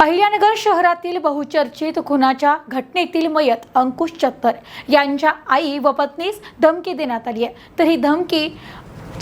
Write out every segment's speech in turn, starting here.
अहिल्यानगर शहरातील बहुचर्चित खुनाच्या घटनेतील मयत अंकुश चत्तर यांच्या आई व पत्नीस धमकी देण्यात आली आहे. तर ही धमकी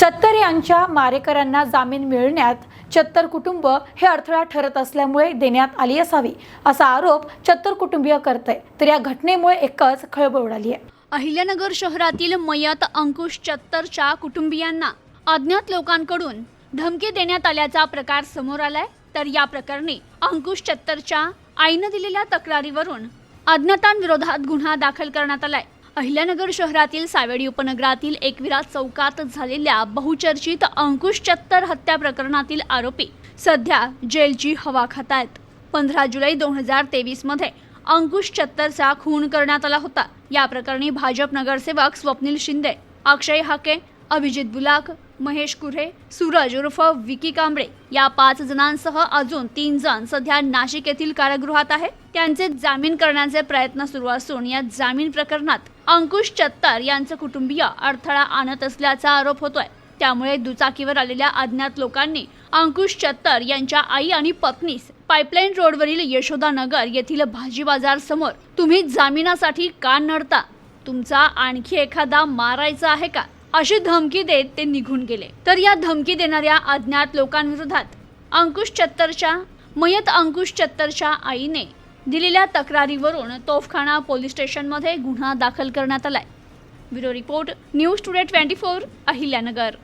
चत्तर यांच्या मारेकऱ्यांना जामीन मिळण्यात चत्तर कुटुंब हे अडथळा ठरत असल्यामुळे देण्यात आली असावी असा आरोप चत्तर कुटुंबीय करत आहे तर या घटनेमुळे एकच खळबळ उडाली आहे. अहिल्यानगर शहरातील मयत अंकुश चत्तरच्या कुटुंबियांना अज्ञात लोकांकडून धमकी देण्यात आल्याचा प्रकार समोर आलाय. तर या प्रकरणी अंकुश चत्तरच्या आईनं दिलेल्या तक्रारीवरून अज्ञातांविरोधात गुन्हा दाखल करण्यात आलाय. अहिल्यानगर शहरातील सावेडी उपनगरातील एकविरा चौकात झालेल्या बहुचर्चित अंकुश चत्तर हत्या प्रकरणातील आरोपी सध्या जेलची हवा खात आहेत पंधरा जुलै दोन हजार तेवीसमध्ये अंकुश चत्तरचा खून करण्यात आला होता. या प्रकरणी भाजप नगरसेवक स्वप्नील शिंदे अक्षय हाके अभिजित बुलाक महेश कुऱ्हे सूरज उर्फ विकी कांबळे या पाच जणांसह अजून तीन जण सध्या नाशिक येथील कारागृहात आहे त्यांचे जामीन करण्याचे प्रयत्न सुरू असून या जामीन प्रकरणात अंकुश चत्तर यांचं कुटुंबीय अडथळा आणत असल्याचा आरोप होतोय. त्यामुळे दुचाकीवर आलेल्या अज्ञात लोकांनी अंकुश चत्तर यांच्या आई आणि पत्नीस पाईपलाईन रोडवरील यशोदा नगर येथील भाजी बाजार समोर तुम्ही जामिनासाठी का नडता? तुमचा आणखी एखादा मारायचा आहे का? अशी धमकी देत ते निघून गेले. तर या धमकी देणाऱ्या अज्ञात लोकांविरोधात अंकुश चत्तरच्या मयत अंकुश चत्तरच्या आईने दिलेल्या तक्रारीवरून तोफखाना पोलीस स्टेशनमध्ये गुन्हा दाखल करण्यात आलाय. Bureau report news today twenty four Ahilyanagar.